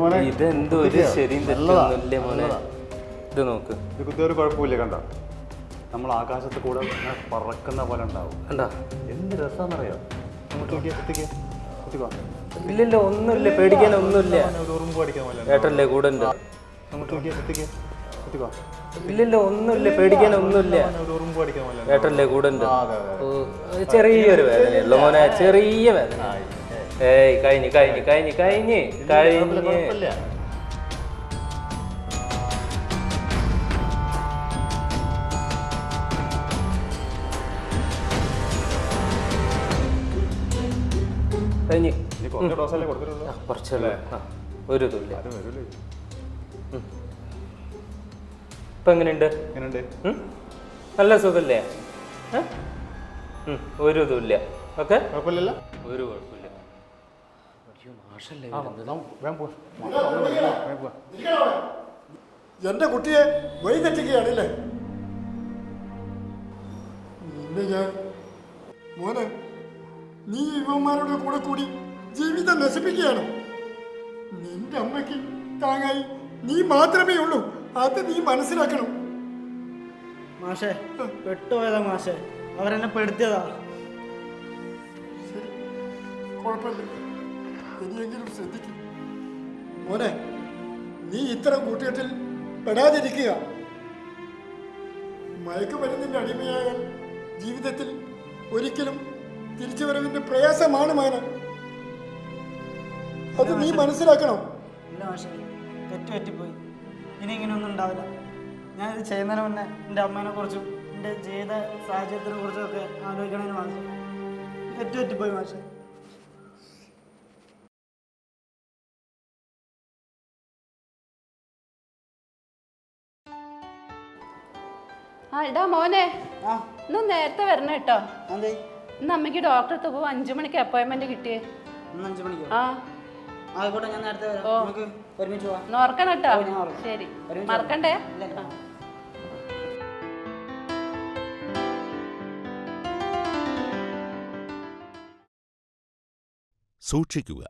മോനെ. ഇതെന്തോ ഒരു കുത്തിക്കോ. ശരിയും നല്ലതാ, തെറ്റൊന്നുമില്ല മോനെ? നല്ലതാ. ഇത് നോക്ക്. ഇത് കുഴപ്പമില്ല കണ്ട? നമ്മൾ ആകാശത്ത് കൂടെ ഇങ്ങനെ പറക്കുന്ന പോലെ ഉണ്ടാവും. കണ്ടാ? എന്ത് രസമാണെന്നറിയോ ഇല്ലല്ലോ ഒന്നുമില്ല. പേടിക്കാൻ ഒന്നുമില്ല. ഏട്ടല്ലേ കൂടെ ഉണ്ട് ഇല്ലല്ലോ ഒന്നുമില്ല. പേടിക്കാൻ ഒന്നുമില്ല. ഏട്ടല്ലേ കൂടെ ഉണ്ട് ചെറിയൊരു വേദനയുള്ളൂ മോനെ. ചെറിയ വേദന ഏയ് കഴിഞ്ഞ് കഴിഞ്ഞ് കഴിഞ്ഞ് കഴിഞ്ഞ് കഴിഞ്ഞ്. കുറച്ചല്ലേ ഒരു തുള്ളി. ഇപ്പൊ എങ്ങനെയുണ്ട്? നല്ല സുഖല്ലേ ഒരു ഇതുമില്ല ഓക്കെ? ഒരു കുഴപ്പമില്ല. എന്റെ കുട്ടിയെ വഴി തെറ്റിക്കുകയാണല്ലേ നിന്നെ ഞാൻ. മോനെ നീ ഇവന്മാരുടെ കൂടെ കൂടി ജീവിതം നശിപ്പിക്കുകയാണ്. നിന്റെ അമ്മയ്ക്ക് താങ്ങായി നീ മാത്രമേ ഉള്ളൂ. അത് നീ മനസ്സിലാക്കണം. മാഷേ പെട്ടുപോയതാ മാഷേ. അവരെന്നെ പെടുത്തിയതാ. ശരി കുഴപ്പമില്ല. ഇനിയെങ്കിലും ശ്രദ്ധിക്കും. മോനെ നീ ഇത്തരം കൂട്ടുകെട്ടിൽ പെടാതിരിക്കുക. മയക്കുമരുന്നിന്റെ അടിമയായാൽ ജീവിതത്തിൽ ഒരിക്കലും തിരിച്ചു വരവിന്റെ പ്രയാസമാണ് മോനെ. അത് നീ മനസ്സിലാക്കണം? തെറ്റുപറ്റിപ്പോയി. ഇനി ഇങ്ങനെയൊന്നും ഉണ്ടാവില്ല. ഞാനിത് ചെയ്യുന്നതിന് മുന്നേ എന്റെ അമ്മേനെ കുറിച്ചും എന്റെ ജീവിത സാഹചര്യത്തിനെ കുറിച്ചും ഒക്കെ ആലോചിക്കണമെന്ന് മാത്രം തെറ്റ് പറ്റിപ്പോയി മാഷേ. ആ മോനെ. ഇന്ന് നേരത്തെ വരണം കേട്ടോ. അതെ ഇന്ന് അമ്മയ്ക്ക് ഡോക്ടറെ അടുത്ത് പോകും അഞ്ചു മണിക്ക് അപ്പോയിന്റ്മെന്റ് കിട്ടിയേ. ആ. ആയിക്കോട്ടെ ഞാൻ നേരത്തെ ഒരുമിച്ച് പോവാം. ഓർക്കണം കേട്ടോ. ശരി. മറക്കണ്ടേ. സൂക്ഷിക്കുക.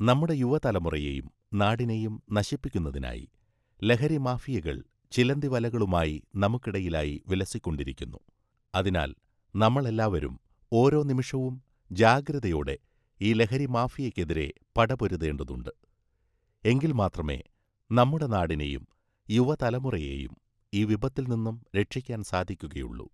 നമ്മുടെ യുവതലമുറയെയും നാടിനെയും നശിപ്പിക്കുന്നതിനായി ലഹരി മാഫിയകൾ ചിലന്തി വലകളുമായി നമുക്കിടയിലായി വിലസിക്കൊണ്ടിരിക്കുന്നു. അതിനാൽ നമ്മളെല്ലാവരും ഓരോ നിമിഷവും ജാഗ്രതയോടെ ഈ ലഹരി മാഫിയയ്ക്കെതിരെ പടപൊരുതേണ്ടതുണ്ട്. എങ്കിൽ മാത്രമേ നമ്മുടെ നാടിനെയും യുവതലമുറയെയും ഈ വിപത്തിൽ നിന്നും രക്ഷിക്കാൻ സാധിക്കുകയുള്ളൂ.